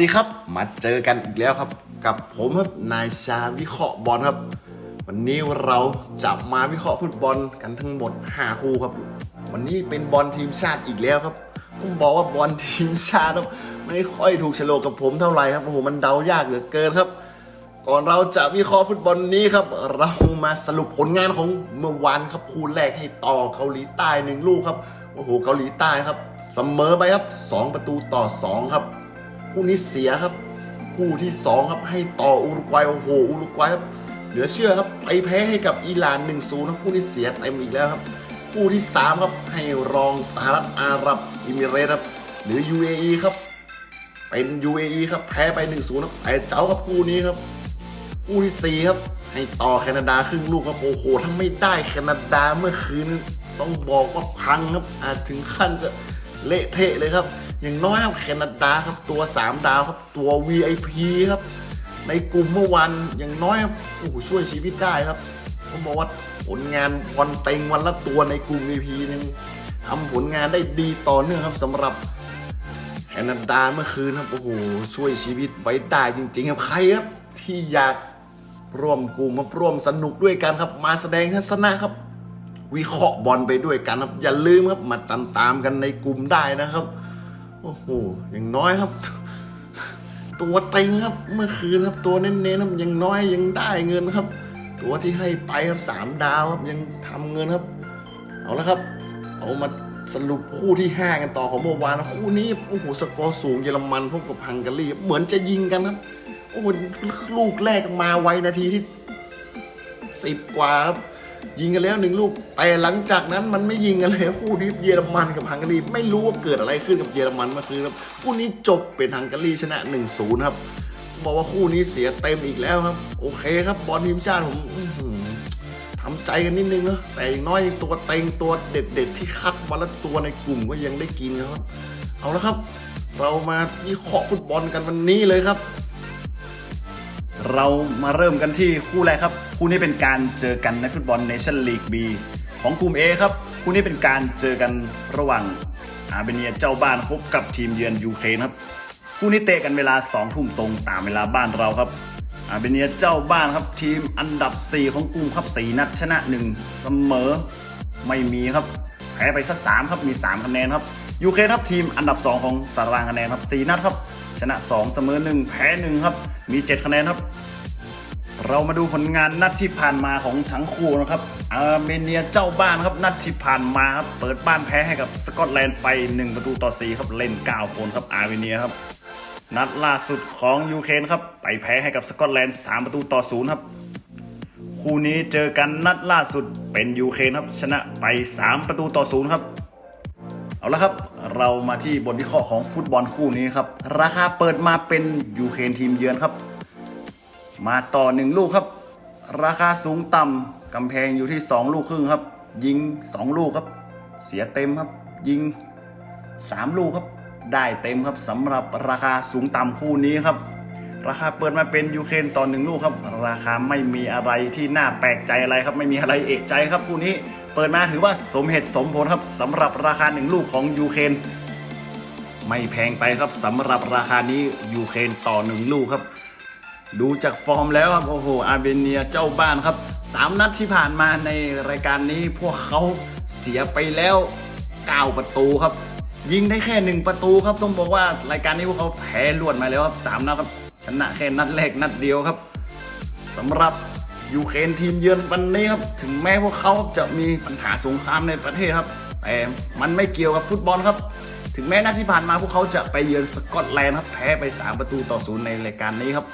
ดีครับ มาเจอกันอีกแล้วครับ กับผมครับนายชาวิเคราะห์บอลครับ วันนี้เราจะมาวิเคราะห์ฟุตบอลกันทั้งหมด 5 คู่ครับ วันนี้เป็นบอลทีมชาติอีกแล้วครับผมบอกว่าบอลทีมชาติไม่ค่อยถูกโฉลกกับผมเท่าไหร่ครับโอ้โหมันเดายากเหลือเกินครับ ก่อนเราจะวิเคราะห์ฟุตบอลนี้ครับ เรามาสรุปผลงานของเมื่อวานครับคู่แรกให้ต่อเกาหลีใต้หนึ่งลูกครับโอ้โหเกาหลีใต้ครับเสมอไปครับ 2 ประตูต่อ 2 ครับ คู่นี้เสียครับ คู่ที่ 2 ครับให้ต่ออุรุกวัยโอ้โหอุรุกวัยครับเหลือเชื่อครับไปแพ้ให้กับอิหร่าน1-0ครับคู่นี้เสียเต็มอีกแล้วครับคู่ที่ 3 ครับให้รองสหรัฐอาหรับอิมิเรตส์ครับหรือ UAE ครับเป็น UAE ครับแพ้ไป1-0ครับแต่เจ้าครับคู่นี้ครับคู่ที่สี่ครับ ให้ต่อแคนาดาครึ่งลูกครับโอ้โหถ้าไม่ได้แคนาดาเมื่อคืนต้องบอกว่าพังครับอาจถึงขั้นจะเละเทะเลยครับ อย่างน้อยครับแคนาดาครับตัว3ดาวครับตัว VIP ครับในกลุ่มเมื่อวานอย่างน้อยครับโอ้โหช่วยชีวิตได้ครับผมบอกว่าผลงานวันเต็งวันละตัวในกลุ่ม VIP นึงทำผลงานได้ดีต่อเนื่องครับสำหรับแคนาดาเมื่อคืนครับโอ้โหช่วยชีวิตไว้ได้จริงๆครับใครครับที่อยากร่วมกลุ่มมาร่วมสนุกด้วยกันครับ มาแสดงทัศนะครับ วิเคราะห์บอลไปด้วยกันครับ อย่าลืมครับมาตามตามๆกันในกลุ่มได้นะครับ โอ้โห อย่างน้อยครับ ตัวเต็งครับ เมื่อคืนครับ ตัวเน้นๆครับยังน้อยยังได้เงินครับ ตัวที่ให้ไปครับสามดาวครับยังทำเงินครับ เอาละครับ เอามาสรุปคู่ที่ 5 กันต่อของเมื่อวานคู่นี้โอ้โหสกอร์สูงเยอรมันพบกับฮังการีเหมือนจะยิงกันครับโอ้โหลูกแรกมาไวนาทีที่สิบกว่าครับ ยิงกันแล้วหนึ่งลูก แต่หลังจากนั้นมันไม่ยิงกันเลยคู่นี้เยอรมันกับฮังการีไม่รู้ว่าเกิดอะไรขึ้นกับเยอรมันเมื่อคืนครับคู่นี้จบเป็นฮังการีชนะ 1-0 ครับ บอกว่าคู่นี้เสียเต็มอีกแล้วครับ โอเคครับบอลทีมชาติผมทำใจกันนิดนึงนะแต่น้อยตัวเต็งตัวเด็ด ๆ ที่คัดมาล้วตัวในกลุ่มก็ยังได้กินครับ เอาละครับ เรามาวิเคราะห์ฟุตบอลกันวันนี้เลยครับ เรามาเริ่มกันที่คู่แรกครับ คู่นี้เป็นการเจอกันในฟุตบอลเนชั่นลีก B ของกลุ่ม A ครับ คู่นี้เป็นการเจอกันระหว่างอาร์เบเนียเจ้าบ้านพบกับทีมเยือนยูเครนครับ คู่นี้เตะกันเวลา2ทุ่มตรงตามเวลาบ้านเราครับ อาร์เบเนียเจ้าบ้านครับทีมอันดับ 4 ของกลุ่มครับ4นัดชนะ 1 เสมอไม่มีครับแพ้ไปสักสามครับมี 3 คะแนนครับยูเครนครับทีมอันดับ 2 ของตารางคะแนนครับ4นัดครับ ชนะ 2 เสมอ 1 แพ้ 1 ครับ มี 7 คะแนนครับ เรามาดูผลงานนัดที่ผ่านมาของทั้งคู่นะครับอาร์เมเนียเจ้าบ้านครับนัดที่ผ่านมาครับเปิดบ้านแพ้ให้กับสกอตแลนด์ไป 1 ประตูต่อ 4 ครับเล่น 9 คนครับอาร์เมเนียครับนัดล่าสุดของยูเครนครับไปแพ้ให้กับสกอตแลนด์ 3 ประตูต่อ 0 ครับคู่นี้เจอกันนัดล่าสุดเป็นยูเครนครับชนะไป 3 ประตูต่อ 0 ครับ เอาละครับ เรามาที่บทวิเคราะห์ของฟุตบอลคู่นี้ครับ ราคาเปิดมาเป็นยูเครนทีมเยือนครับ มาต่อหนึ่งลูกครับ ราคาสูงต่ำกำแพงอยู่ที่ 2 ลูกครึ่งครับ ยิง 2 ลูกครับ เสียเต็มครับ ยิง 3 ลูกครับ ได้เต็มครับสำหรับราคาสูงต่ำคู่นี้ครับ ราคาเปิดมาเป็นยูเครนต่อหนึ่งลูกครับ ราคาไม่มีอะไรที่น่าแปลกใจอะไรครับ ไม่มีอะไรเอะใจครับคู่นี้ เปิดมาถือว่าสมเหตุสมผลครับสำหรับราคาหนึ่งลูกของยูเครนไม่แพงไปครับสำหรับราคานี้ยูเครนต่อหนึ่งลูกครับ ดูจากฟอร์มแล้วครับโอ้โหอาร์เบเนียเจ้าบ้านครับสามนัดที่ผ่านมาในรายการนี้พวกเขาเสียไปแล้ว 9 ประตูครับ ยิงได้แค่หนึ่งประตูครับต้องบอกว่ารายการนี้พวกเขาแพ้รวดมาแล้วครับสามนัดครับชนะแค่นัดแรกนัดเดียวครับสำหรับ ยูเครนทีมเยือนวันนี้ครับถึงแม้พวกเขาจะมีปัญหาสงครามในประเทศครับ แต่มันไม่เกี่ยวกับฟุตบอลครับ ถึงแม้นัดที่ผ่านมาพวกเขาจะไปเยือนสกอตแลนด์ครับแพ้ไป 3 ประตูต่อศูนย์ในรายการนี้ครับ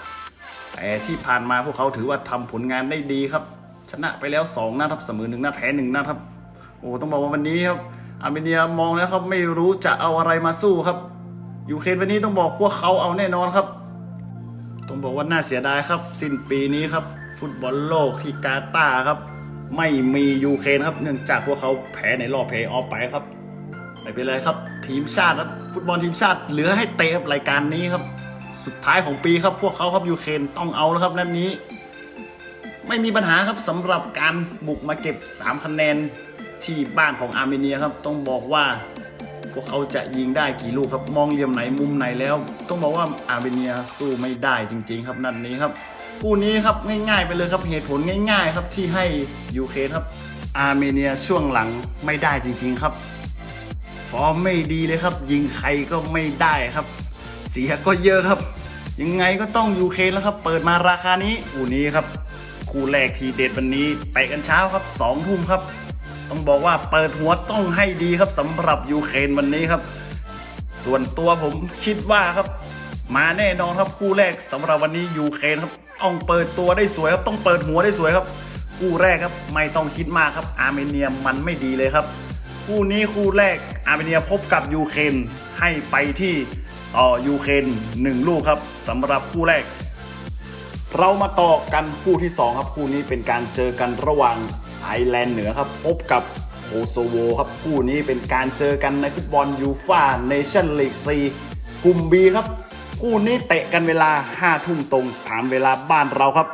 แต่ที่ผ่านมาพวกเขาถือว่าทำผลงานได้ดีครับ ชนะไปแล้ว 2นัดครับเสมอหนึ่งนัดแพ้หนึ่งนัดครับโอ้ต้องบอกว่าวันนี้ครับอาร์เมเนียมองแล้วครับไม่รู้จะเอาอะไรมาสู้ครับยูเครนวันนี้ต้องบอกพวกเขาเอาแน่นอนครับ ต้องบอกว่าน่าเสียดายครับ สิ้นปีนี้ครับ ฟุตบอลโลกที่กาตาร์ครับ ไม่มียูเครนครับเนื่องจากพวกเขาแพ้ในรอบเพย์ออฟไปครับไม่เป็นไรครับ ทีมชาติครับฟุตบอลทีมชาติเหลือให้เตะครับรายการนี้ครับ สุดท้ายของปีครับ พวกเขาครับยูเครนต้องเอาแล้วครับนัดนี้ ไม่มีปัญหาครับสำหรับการบุกมาเก็บ 3 คะแนนที่บ้านของอาร์เมเนียครับ ต้องบอกว่า พวกเขาจะยิงได้กี่ลูกครับ มองเหลี่ยมไหนมุมไหนแล้ว ต้องบอกว่าอาร์เมเนียสู้ไม่ได้จริง ๆ ครับนัดนนี้ครับ คู่นี้ครับง่ายๆไปเลยครับเหตุผลง่าย ๆ ครับที่ให้ยูเครนครับอาร์เมเนียช่วงหลังไม่ได้จริงๆครับ ฟอร์มไม่ดีเลยครับ ยิงใครก็ไม่ได้ครับ เสียก็เยอะครับ ยังไงก็ต้องยูเครนแล้วครับ เปิดมาราคานี้อูนี้ครับ คู่แรกทีเด็ดวันนี้เตะกันเช้าครับสองทุ่มครับ ต้องบอกว่าเปิดหัวต้องให้ดีครับสำหรับยูเครนวันนี้ครับ ส่วนตัวผมคิดว่าครับ มาแน่นอนครับคู่แรกสำหรับวันนี้ยูเครนครับ ต้องเปิดตัวได้สวยครับต้องเปิดหัวได้สวยครับ คู่แรกครับไม่ต้องคิดมากครับอาร์เมเนียมันไม่ดีเลยครับ คู่นี้คู่แรกอาร์เมเนียพบกับยูเครนให้ไปที่ต่อยูเครนหนึ่งลูกครับสำหรับคู่แรก เรามาต่อกันคู่ที่ 2 ครับ คู่นี้เป็นการเจอกันระหว่างไอร์แลนด์เหนือครับ พบกับโคโซโวครับ คู่นี้เป็นการเจอกันในฟุตบอลยูฟ่าเนชั่นลีกซีกลุ่ม B ครับ คู่นี้เตะกันเวลา5ทุ่มตรงตามเวลาบ้านเราครับ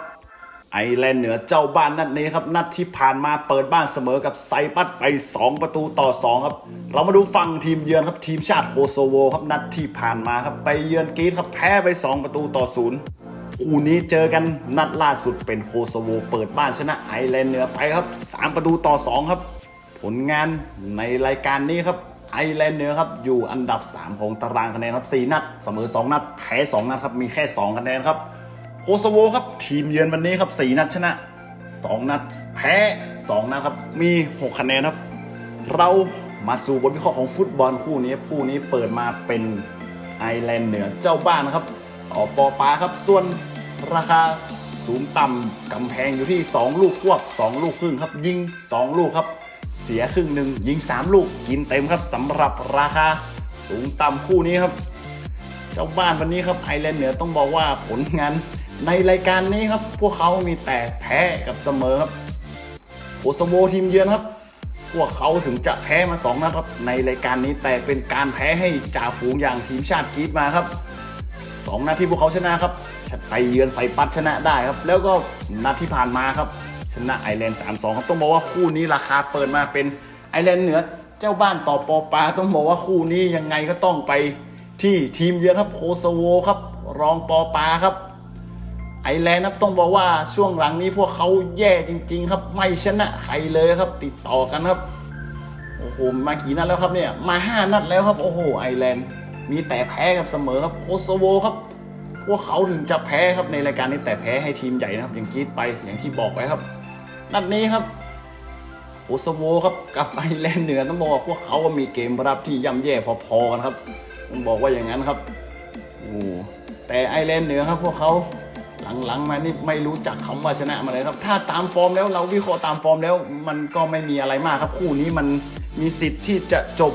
ไอร์แลนด์เหนือเจ้าบ้านนัดนี้ครับ นัดที่ผ่านมาเปิดบ้านเสมอกับไซปัสไป 2 ประตูต่อ 2 ครับ เรามาดูฝั่งทีมเยือนครับทีมชาติโคโซโวครับนัดที่ผ่านมาครับไปเยือนกรีซครับแพ้ไป 2 ประตูต่อ0คู่นี้เจอกันนัดล่าสุดเป็นโคโซโวเปิดบ้านชนะไอร์แลนด์เหนือไปครับ 3 ประตูต่อ 2 ครับ ผลงานในรายการนี้ครับ ไอร์แลนด์เหนือครับอยู่อันดับ 3 ของตารางคะแนนครับ4นัดเสมอ 2 นัดแพ้ 2 นัดครับมีแค่ 2 คะแนนครับโคโซโวครับทีมเยือนวันนี้ครับ4นัดชนะ 2 นัดแพ้ 2 นัดครับมี 6 คะแนนครับ เรามาสู่บทวิเคราะห์ของฟุตบอลคู่นี้คู่นี้เปิดมาเป็นไอร์แลนด์เหนือเจ้าบ้านนะครับออปอปาครับส่วนราคาสูงต่ำกำแพงอยู่ที่ 2 ลูกควบ 2 ลูกครึ่งครับยิง 2 ลูกครับ เสียครึ่งหนึ่งยิง 3 ลูกกินเต็มครับสำหรับราคาสูงต่ำคู่นี้ครับ เจ้าบ้านวันนี้ครับไอแลนด์เหนือต้องบอกว่าผลงานในรายการนี้ครับ พวกเขามีแต่แพ้กับเสมอครับโคโซโวทีมเยือนครับ พวกเขาถึงจะแพ้มาสองนัดครับในรายการนี้แต่เป็นการแพ้ให้จ่าฝูงอย่างทีมชาติกรีซมาครับสองนัดที่พวกเขาชนะครับไปเยือนไซปัสชนะได้ครับ แล้วก็นัดที่ผ่านมาครับ ชนะไอร์แลนด์3-2 ครับต้องบอกว่าคู่นี้ราคาเปิดมาเป็นไอร์แลนด์เหนือเจ้าบ้านต่อปอปาต้องบอกว่าคู่นี้ยังไงก็ต้องไปที่ทีมเยือนครับโคโซโวครับ รองปอปาครับ ไอร์แลนด์ครับต้องบอกว่าช่วงหลังนี้พวกเขาแย่จริง ๆ ครับไม่ชนะใครเลยครับ ติดต่อกันครับโอ้โหมากี่นัดแล้วครับเนี่ยมาห้านัดแล้วครับโอ้โหไอร์แลนด์มีแต่แพ้กับเสมอครับโคโซโวครับ พวกเขาถึงจะแพ้ครับในรายการนี้แต่แพ้ให้ทีมใหญ่นะครับอย่างกีดไปอย่างที่บอกไปครับ นัดนี้ครับโคโซโวครับกับไอร์แลนด์เหนือต้องบอกว่าพวกเขาก็มีเกมรับที่ย่ำแย่พอๆกันครับต้องบอกว่าอย่างนั้นครับโอ้แต่ไอร์แลนด์เหนือครับพวกเขาหลังๆมานี่ไม่รู้จักคำว่าชนะมาเลยครับ ถ้าตามฟอร์มแล้วเราวิเคราะห์ตามฟอร์มแล้ว มันก็ไม่มีอะไรมากครับ คู่นี้มันมีสิทธิ์ที่จะจบ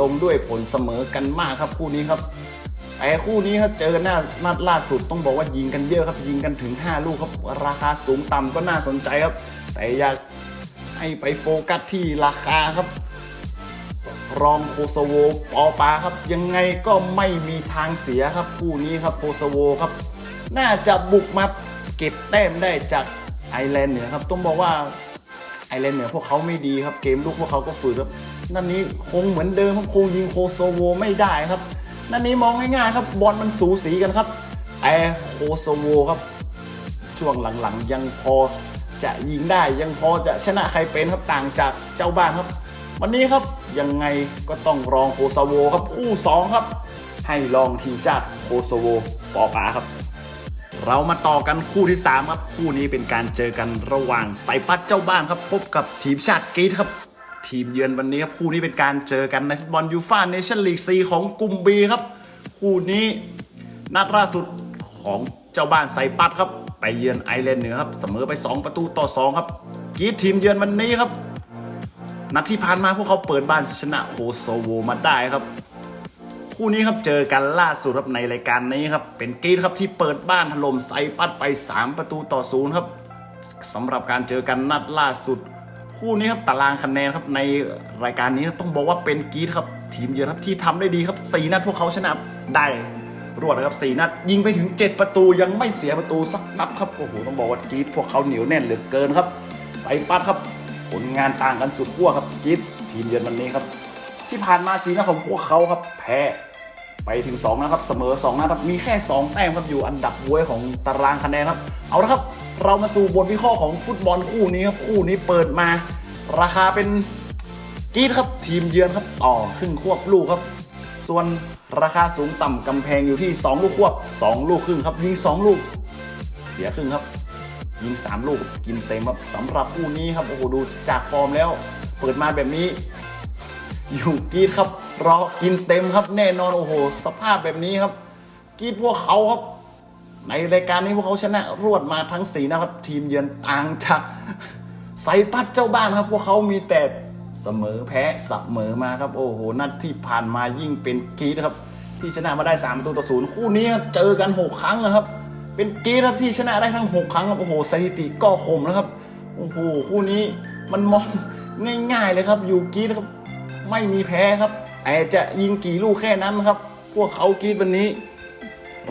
ลงด้วยผลเสมอกันมากครับคู่นี้ครับ แต่คู่นี้ครับเจอกันหน้านัดล่าสุดต้องบอกว่ายิงกันเยอะครับ ยิงกันถึง 5 ลูกครับ ราคาสูงต่ำก็น่าสนใจครับ แต่อยากให้ไปโฟกัสที่ราคาครับ รองโคโซโวปอปาครับ ยังไงก็ไม่มีทางเสียครับ คู่นี้ครับโคโซโวครับ น่าจะบุกมาเก็บแต้มได้จากไอร์แลนด์เหนือครับต้องบอกว่าไอร์แลนด์เหนือพวกเขาไม่ดีครับเกมลุกพวกเขาก็ฝืนครับนั่นนี้คงเหมือนเดิมครับคงยิงโคโซโวไม่ได้ครับ นั่นนี้มองง่ายๆครับบอลมันสูสีกันครับแต่โคโซโวครับ ช่วงหลังๆยังพอจะยิงได้ยังพอจะชนะใครเป็นครับต่างจากเจ้าบ้านครับ วันนี้ครับยังไงก็ต้องรองโคโซโวครับคู่สองครับ ให้ลองทีมชาติโคโซโวปอปาครับ เรามาต่อกันคู่ที่ 3 ครับ คู่นี้เป็นการเจอกันระหว่างไซปัสเจ้าบ้านครับ พบกับทีมชาติกรีซครับ ทีมเยือนวันนี้ครับคู่นี้เป็นการเจอกันในฟุตบอลยูฟ่าเนชั่นลีกซีของกลุ่ม B ครับ คู่นี้นัดล่าสุดของเจ้าบ้านไซปัสครับ ไปเยือนไอร์แลนด์เหนือครับเสมอไป 2 ประตูต่อ 2 ครับกีทีมเยือนวันนี้ครับ นัดที่ผ่านมาพวกเขาเปิดบ้านชนะโคโซโวมาได้ครับคู่นี้ครับเจอกันล่าสุดครับในรายการนี้ครับเป็นกีดครับที่เปิดบ้านถล่มไซปัสไป 3 ประตูต่อศูนย์ครับสำหรับการเจอกันนัดล่าสุด คู่นี้ครับตารางคะแนนครับในรายการนี้ต้องบอกว่าเป็นกีดครับทีมเยือนครับที่ทำได้ดีครับ4นัดพวกเขาชนะได้รวดนะครับ4นัดยิงไปถึง 7 ประตูยังไม่เสียประตูสักนัดครับโอ้โหต้องบอกว่ากีดพวกเขาเหนียวแน่นเหลือเกินครับไซปัสครับ ผลงานต่างกันสุดขั้วครับกีดทีมเยือนวันนี้ครับ ที่ผ่านมาสีน้าของพวกเขาครับแพ้ไปถึง2นะครับเสมอ2นะครับมีแค่ 2 แต้มครับอยู่อันดับบ้วยของตารางคะแนนครับเอาละครับ เรามาสู่บทวิเคราะห์ของฟุตบอลคู่นี้ครับคู่นี้เปิดมา ราคาเป็นกีดครับทีมเยือนครับต่อครึ่งควบลูกครับ ส่วนราคาสูงต่ำกำแพงอยู่ที่ 2 ลูกควบ 2 ลูกครึ่งครับยิง 2 ลูก เสียครึ่งครับยิง 3 ลูกกินเต็มครับสำหรับคู่นี้ครับโอ้โหดูจากฟอร์มแล้ว เปิดมาแบบนี้ อยู่กีดครับรอกินเต็มครับแน่นอนโอ้โห สภาพแบบนี้ครับกีดพวกเขาครับ ในรายการนี้พวกเขาชนะรวดมาทั้งสีนะครับ ทีมเยือนต่างจากไซปัดเจ้าบ้านครับ พวกเขามีแต่เสมอแพ้เสมอมาครับ โอ้โห นัดที่ผ่านมายิ่งเป็นกีดครับ ที่ชนะมาได้3ประตูต่อศูนย์คู่นี้เจอกัน 6 ครั้งนะครับ เป็นกีดครับที่ชนะได้ทั้ง 6 ครั้งครับโอ้โหสถิติก็คมนะครับโอ้โหคู่นี้มันมองง่าย ๆ เลยครับ อยู่กีดครับไม่มีแพ้ครับแต่จะยิงกี่ลูกแค่นั้นครับ พวกเขากีดวันนี้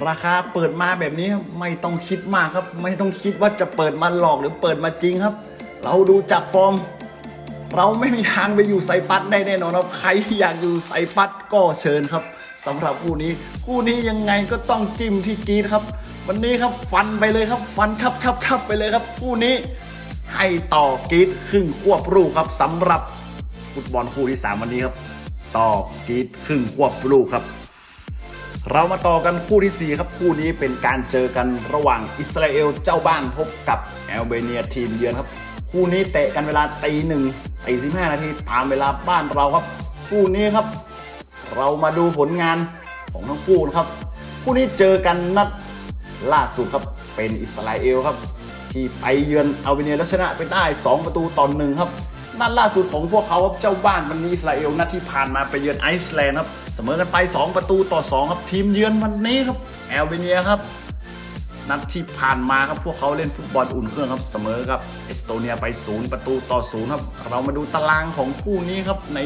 ราคาเปิดมาแบบนี้ไม่ต้องคิดมากครับ ไม่ต้องคิดว่าจะเปิดมาหลอกหรือเปิดมาจริงครับ เราดูจากฟอร์ม เราไม่มีทางไปอยู่ไซปัดได้แน่นอนครับใครอยากอยู่ไซปัดก็เชิญครับสำหรับคู่นี้คู่นี้ยังไงก็ต้องจิ้มที่กรีดครับ วันนี้ครับฟันไปเลยครับ ฟันชับชับชับไปเลยครับ คู่นี้ให้ต่อกรีดครึ่งควบรูครับสำหรับฟุตบอลคู่ที่สามวันนี้ครับ ต่อกรีดครึ่งควบลูครับ เรามาต่อกันคู่ที่ 4 ครับ คู่นี้เป็นการเจอกันระหว่างอิสราเอลเจ้าบ้านพบกับแอลเบเนียทีมเยือนครับ คู่นี้เตะกันเวลาตีหนึ่งตีสิบห้านาทีตามเวลาบ้านเราครับ คู่นี้ครับ เรามาดูผลงานของทั้งคู่นะครับ คู่นี้เจอกันนัดล่าสุดครับเป็นอิสราเอลครับ ที่ไปเยือนอัลเบเนียแล้วชนะไปได้ 2 ประตูต่อหนึ่งครับนัดล่าสุดของพวกเขาครับเจ้าบ้านวันนี้อิสราเอลนัดที่ผ่านมาไปเยือนไอซ์แลนด์ครับ มอกันไป 2 ประตูต่อ 2 ครับทีมเยือนวันนี้ครับแอลเบเนียครับนัดที่ผ่านมาครับพวกเขาเล่นฟุตบอลอุ่นเครื่องครับเสมอกับเอสโตเนียไป 0 ประตูต่อ 0 ครับ เรามาดูตารางของคู่นี้ครับใน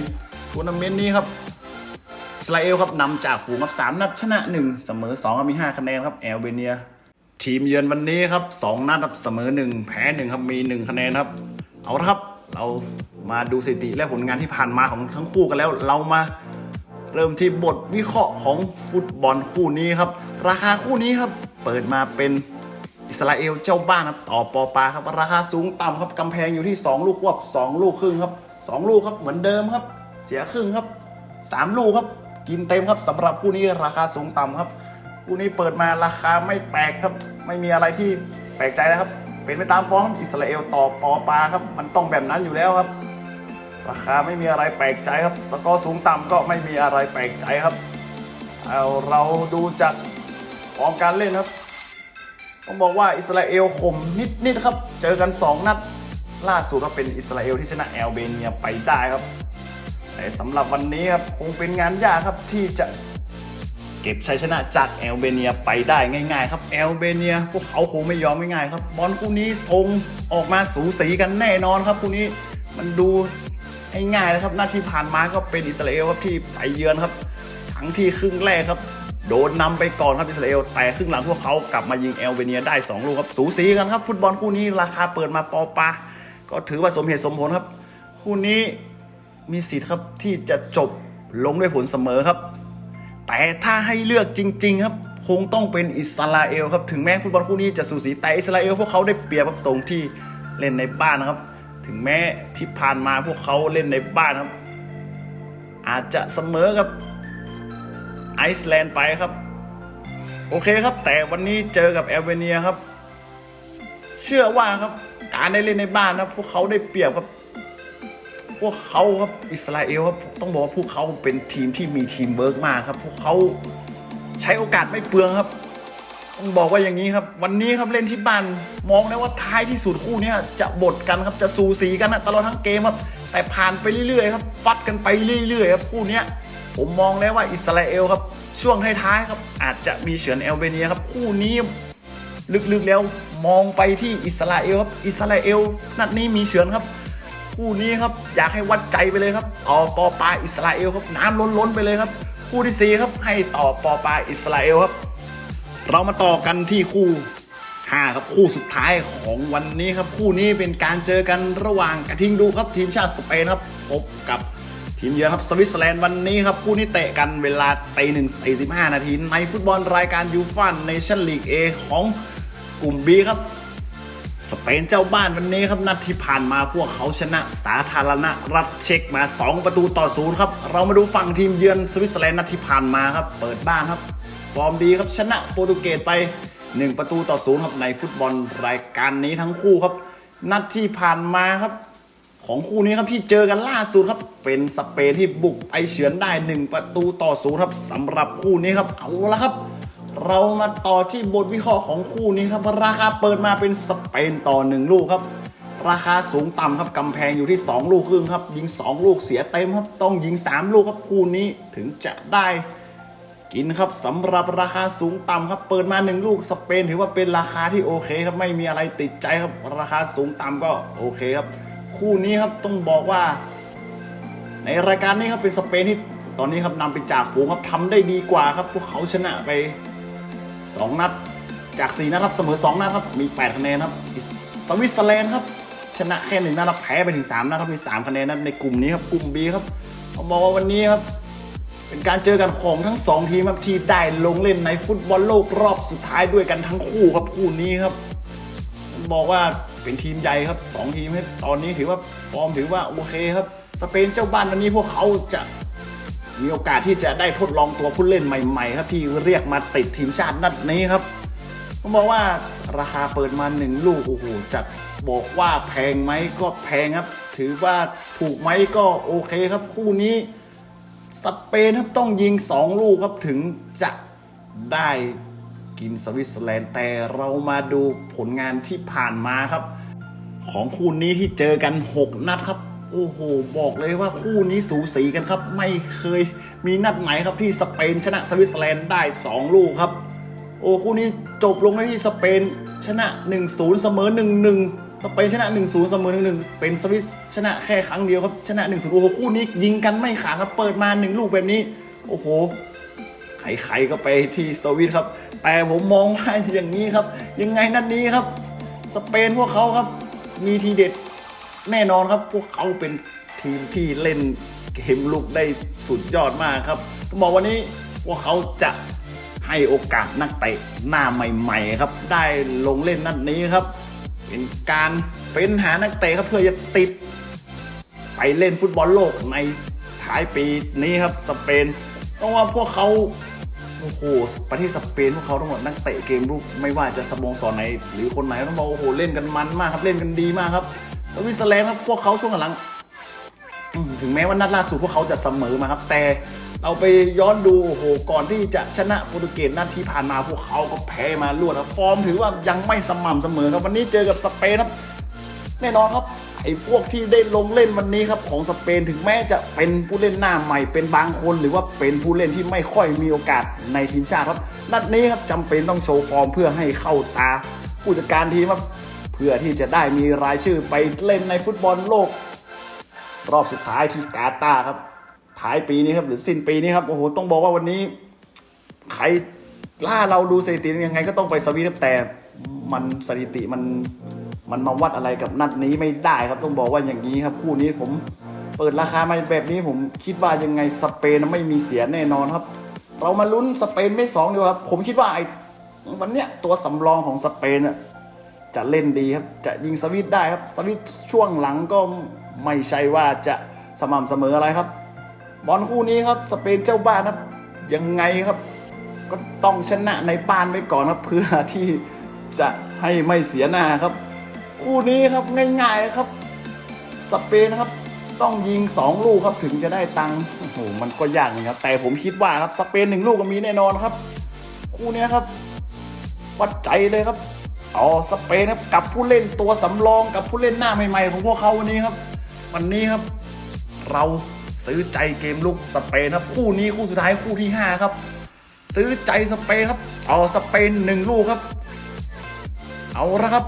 ทัวร์นาเมนต์นี้ครับอิสราเอลครับนำจากฝูงครับสามนัดชนะ 1 เสมอ2ครับมี 5 คะแนนครับแอลเบเนีย ทีมเยือนวันนี้ครับ 2 นัดครับเสมอ 1 แพ้ 1 ครับมี 1 คะแนนครับ เอาละครับ เรามาดูสถิติและผลงานที่ผ่านมาของทั้งคู่กันแล้วเรามา เริ่มที่บทวิเคราะห์ของฟุตบอลคู่นี้ครับ ราคาคู่นี้ครับ เปิดมาเป็นอิสราเอลเจ้าบ้านครับต่อปอปาครับ ราคาสูงต่ำครับกำแพงอยู่ที่ 2 ลูกควบ 2 ลูกครึ่งครับ 2 ลูกครับเหมือนเดิมครับ เสียครึ่งครับ 3 ลูกครับ กินเต็มครับสำหรับคู่นี้ราคาสูงต่ำครับ คู่นี้เปิดมาราคาไม่แปลกครับ ไม่มีอะไรที่แปลกใจนะครับ เป็นไปตามฟอร์มอิสราเอลต่อปอปาครับมันต้องแบบนั้นอยู่แล้วครับ ราคาไม่มีอะไรแปลกใจครับ สกอร์สูงต่ำก็ไม่มีอะไรแปลกใจครับเอาเราดูจากฟอร์มการเล่นครับต้องบอกว่าอิสราเอลข่มนิดๆครับ เจอกัน 2 นัด ล่าสุดก็เป็นอิสราเอลที่ชนะแอลเบเนียไปได้ครับ แต่สำหรับวันนี้ครับคงเป็นงานยากครับที่จะเก็บชัยชนะจากแอลเบเนียไปได้ง่ายๆ ครับแอลเบเนียพวกเขาคงไม่ยอมง่ายๆครับบอลคู่นี้ทรงออกมาสูสีกันแน่นอนครับคู่นี้มันดู ง่ายๆนะครับ หน้าที่ผ่านมาก็เป็นอิสราเอลครับที่ไปเยือนครับ ทั้งที่ครึ่งแรกครับ โดนนำไปก่อนครับอิสราเอลแต่ครึ่งหลังพวกเขากลับมายิงแอลเบเนียได้ 2 ลูกครับ สูสีกันครับ ฟุตบอลคู่นี้ราคาเปิดมาปอปาก็ถือว่าสมเหตุสมผลครับ คู่นี้มีสิทธิ์ครับที่จะจบลงด้วยผลเสมอครับ แต่ถ้าให้เลือกจริง ๆ ครับคงต้องเป็นอิสราเอลครับ ถึงแม้ฟุตบอลคู่นี้จะสูสีแต่อิสราเอลพวกเขาได้เปรียบครับตรงที่เล่นในบ้านนะครับ ถึงแม้ที่ผ่านมาพวกเขาเล่นในบ้านครับ อาจจะเสมอกับไอซ์แลนด์ไปครับ โอเคครับ แต่วันนี้เจอกับแอลเบเนียครับ เชื่อว่าครับ การได้เล่นในบ้านนะพวกเขาได้เปรียบครับ พวกเขาครับอิสราเอลครับต้องบอกว่าพวกเขาเป็นทีมที่มีทีมเวิร์กมากครับ พวกเขาใช้โอกาสไม่เปลืองครับ ต้องบอกว่าอย่างนี้ครับ วันนี้ครับเล่นที่บ้านมองได้ว่าท้ายที่สุดคู่นี้จะบดกันครับจะสูสีกันนะตลอดทั้งเกมครับแต่ผ่านไปเรื่อยๆครับฟัดกันไปเรื่อยๆครับคู่นี้ผมมองแล้วว่าอิสราเอลครับช่วงท้ายๆครับอาจจะมีเฉือนแอลเบเนียครับคู่นี้ลึกๆแล้วมองไปที่อิสราเอลครับอิสราเอลนัดนี้มีเฉือนครับคู่นี้ครับอยากให้วัดใจไปเลยครับต่อปอปาอิสราเอลครับน้ำล้นๆไปเลยครับคู่ที่สี่ครับให้ต่อปอปาอิสราเอลครับ เรามาต่อกันที่คู่5ครับคู่สุดท้ายของวันนี้ครับคู่นี้เป็นการเจอกันระหว่างกระทิงดูครับทีมชาติสเปนครับพบกับทีมเยือนครับสวิตเซอร์แลนด์วันนี้ครับคู่นี้เตะกันเวลาตีหนึ่งสี่สิบห้านาทีในฟุตบอลรายการยูฟ่าเนชั่นลีกเอของกลุ่ม B ครับ สเปนเจ้าบ้านวันนี้ครับนัดที่ผ่านมาพวกเขาชนะสาธารณรัฐเช็กมา 2 ประตูต่อศูนย์ครับ เรามาดูฝั่งทีมเยือนสวิตเซอร์แลนด์นัดที่ผ่านมาครับ เปิดบ้านครับ ฟอร์มดีครับชนะโปรตุเกสไป 1 ประตูต่อศูนย์ครับในฟุตบอลรายการนี้ทั้งคู่ครับ นัดที่ผ่านมาครับ ของคู่นี้ครับที่เจอกันล่าสุดครับ เป็นสเปนที่บุกไปเฉือนได้ 1 ประตูต่อศูนย์ครับสำหรับคู่นี้ครับเอาละครับ เรามาต่อที่บทวิเคราะห์ของคู่นี้ครับ ราคาเปิดมาเป็นสเปนต่อ 1 ลูกครับราคาสูงต่ำครับกำแพงอยู่ที่ 2 ลูกครึ่งครับ ยิง 2 ลูกเสียเต็มครับ ต้องยิง 3 ลูกครับคู่นี้ถึงจะได้ กินครับสำหรับราคาสูงต่ำครับ เปิดมา1ลูกสเปนถือว่าเป็นราคาที่โอเคครับไม่มีอะไรติดใจครับราคาสูงต่ำก็โอเคครับ คู่นี้ครับต้องบอกว่า ในรายการนี้ครับเป็นสเปนที่ตอนนี้ครับนำไปจากฝูงครับทำได้ดีกว่าครับ พวกเขาชนะไป 2 นัด จาก 4 นัดครับเสมอ 2 นัดครับมี 8 คะแนนครับสวิตเซอร์แลนด์ครับชนะแค่หนึ่งนัดครับแพ้ไปถึง3นัดครับมี 3 คะแนนนัดในกลุ่มนี้ครับกลุ่ม B ครับผมบอกว่าวันนี้ครับ เป็นการเจอกันของทั้ง 2 ทีมครับที่ได้ลงเล่นในฟุตบอลโลกรอบสุดท้ายด้วยกันทั้งคู่ครับคู่นี้ครับ บอกว่าเป็นทีมใหญ่ครับสองทีมครับตอนนี้ถือว่าฟอร์มถือว่าโอเคครับ สเปนเจ้าบ้านวันนี้พวกเขาจะมีโอกาสที่จะได้ทดลองตัวผู้เล่นใหม่ๆ ครับที่เรียกมาติดทีมชาตินัดนี้ครับผมบอกว่าราคาเปิดมาหนึ่งลูกโอ้โหจะบอกว่าแพงไหมก็แพงครับ ถือว่าถูกไหมก็โอเคครับคู่นี้ สเปนครับต้องยิง 2 ลูกครับถึงจะได้กินสวิตเซอร์แลนด์แต่เรามาดูผลงานที่ผ่านมาครับ ของคู่นี้ที่เจอกัน 6 นัดครับ โอ้โห บอกเลยว่าคู่นี้สูสีกันครับ ไม่เคยมีนัดไหนครับที่สเปนชนะสวิตเซอร์แลนด์ได้ 2 ลูกครับ โอ้คู่นี้จบลงในที่สเปนชนะ 1-0 เสมอ 1-1 สเปนชนะ 1-0เสมอ1-1 เป็นสวิสชนะแค่ครั้งเดียวครับ ชนะ 1-0 โอ้โห คู่นี้ยิงกันไม่ขาดครับ เปิดมา 1 ลูกแบบนี้ โอ้โหใครๆก็ไปที่สวิตครับ แต่ผมมองว่าอย่างนี้ครับ ยังไงนัดนี้ครับ สเปนพวกเขาครับ มีทีเด็ดแน่นอนครับ พวกเขาเป็นทีมที่เล่นเกมลุกได้สุดยอดมากครับบอกวันนี้พวกเขาจะให้โอกาสนักเตะหน้าใหม่ ๆ ครับ ได้ลงเล่นนัดนี้ครับ เป็นการเฟ้นหานักเตะครับเพื่อจะติด ไปเล่นฟุตบอลโลกในท้ายปีนี้ครับสเปนต้องว่าพวกเขาโอ้โหประเทศสเปนพวกเขาทั้งหมดนักเตะเกมลุกไม่ว่าจะสโมสรไหนหรือคนไหนต้องบอกโอ้โหเล่นกันมันมากครับเล่นกันดีมากครับสวิตเซอร์แลนด์ครับพวกเขาช่วงหลังถึงแม้ว่านัดล่าสุดพวกเขาจะเสมอมาครับแต่ เราไปย้อนดูโอ้โหก่อนที่จะชนะโปรตุเกสนัดที่ผ่านมาพวกเขาก็แพ้มารวดครับฟอร์มถือว่ายังไม่สม่ำเสมอครับวันนี้เจอกับสเปนครับแน่นอนครับไอ้พวกที่ได้ลงเล่นวันนี้ครับของสเปนถึงแม้จะเป็นผู้เล่นหน้าใหม่เป็นบางคน หรือว่าเป็นผู้เล่นที่ไม่ค่อยมีโอกาสในทีมชาติครับ นัดนี้ครับจำเป็นต้องโชว์ฟอร์มเพื่อให้เข้าตา ผู้จัดการทีมครับเพื่อที่จะได้มีรายชื่อไปเล่นในฟุตบอลโลก รอบสุดท้ายที่กาตาร์ครับ ท้ายปีนี้ครับหรือสิ้นปีนี้ครับโอ้โหต้องบอกว่าวันนี้ ใครล่าเราดูสถิติยังไงก็ต้องไปสวีทแต่มันสถิติมันมันมาวัดอะไรกับนัดนี้ไม่ได้ครับต้องบอกว่าอย่างนี้ครับคู่นี้ผมเปิดราคามาแบบนี้ผมคิดว่ายังไงสเปนไม่มีเสียแน่นอนครับ เรามาลุ้นสเปนไม่สองดีกว่าครับ ผมคิดว่าไอ้วันเนี้ยตัวสำรองของสเปนน่ะจะเล่นดีครับจะยิงสวิตได้ครับสวิตช่วงหลังก็ไม่ใช่ว่าจะสม่ำเสมออะไรครับ บอลคู่นี้ครับสเปนเจ้าบ้านครับยังไงครับ ก็ต้องชนะในบ้านไว้ก่อนครับเพื่อที่จะให้ไม่เสียหน้าครับ คู่นี้ครับง่ายๆครับ สเปนครับต้องยิง 2 ลูกครับถึงจะได้ตังค์โอ้โหมันก็ยากนะครับ แต่ผมคิดว่าครับสเปนหนึ่งลูกก็มีแน่นอนครับ คู่นี้ครับ วัดใจเลยครับอ๋อสเปนครับกับผู้เล่นตัวสำรองกับผู้เล่นหน้าใหม่ๆ ของพวกเขาวันนี้ครับ วันนี้ครับ เรา ซื้อใจเกมลุกสเปนครับคู่นี้คู่สุดท้ายคู่ที่ 5 ครับ ซื้อใจสเปนครับเอาสเปนหนึ่งลูกครับ เอาละครับ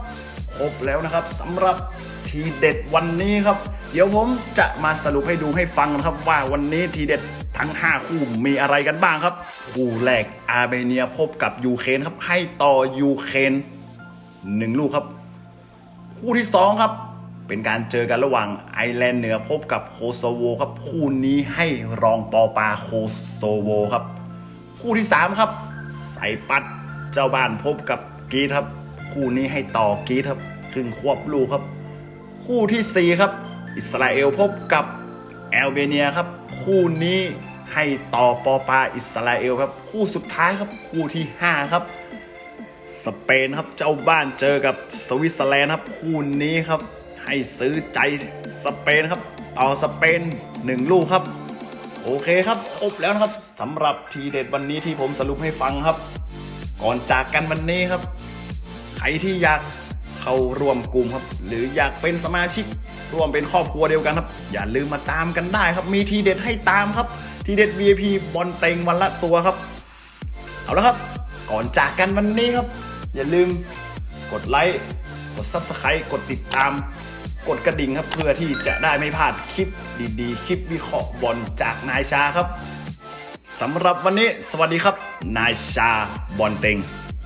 ครบแล้วนะครับสำหรับทีเด็ดวันนี้ครับ เดี๋ยวผมจะมาสรุปให้ดูให้ฟังนะครับว่าวันนี้ทีเด็ดทั้ง 5 คู่มีอะไรกันบ้างครับ คู่แรกอาร์เมเนียพบกับยูเครนครับให้ต่อยูเครนหนึ่งลูกครับ คู่ที่ 2 ครับ เป็นการเจอกันระหว่างไอร์แลนด์เหนือพบกับโคโซโวครับคู่นี้ให้รองปอปาโคโซโวครับ คู่ที่ 3 ครับไซปัสเจ้าบ้านพบกับกรีซครับ คู่นี้ให้ต่อกรีซครับครึ่งควบลูกครับ คู่ทีสี่ 4 ครับ อิสราเอลพบกับแอลเบเนียครับ คู่นี้ให้ต่อปอปาอิสราเอลครับ คู่สุดท้ายครับคู่ที่ 5 ครับ สเปนครับเจ้าบ้านเจอกับสวิตเซอร์แลนด์ครับ คู่นี้ครับ ให้ซื้อใจสเปนครับ ต่อสเปน 1 ลูกครับ โอเคครับครบแล้วนะครับสำหรับทีเด็ดวันนี้ที่ผมสรุปให้ฟังครับ ก่อนจากกันวันนี้ครับ ใครที่อยากเข้าร่วมกลุ่มครับ หรืออยากเป็นสมาชิกร่วมเป็นครอบครัวเดียวกันครับ อย่าลืมมาตามกันได้ครับ มีทีเด็ดให้ตามครับ ทีเด็ด VIP บอลเต็งวันละตัวครับ เอาละครับ ก่อนจากกันวันนี้ครับ อย่าลืมกดไลค์ กด Subscribe กดติดตาม กดกระดิ่งครับ เพื่อที่จะได้ไม่พลาดคลิปดีๆ คลิปวิเคราะห์บอลจากนายชาครับสำหรับวันนี้สวัสดีครับ นายชาบอลเต็ง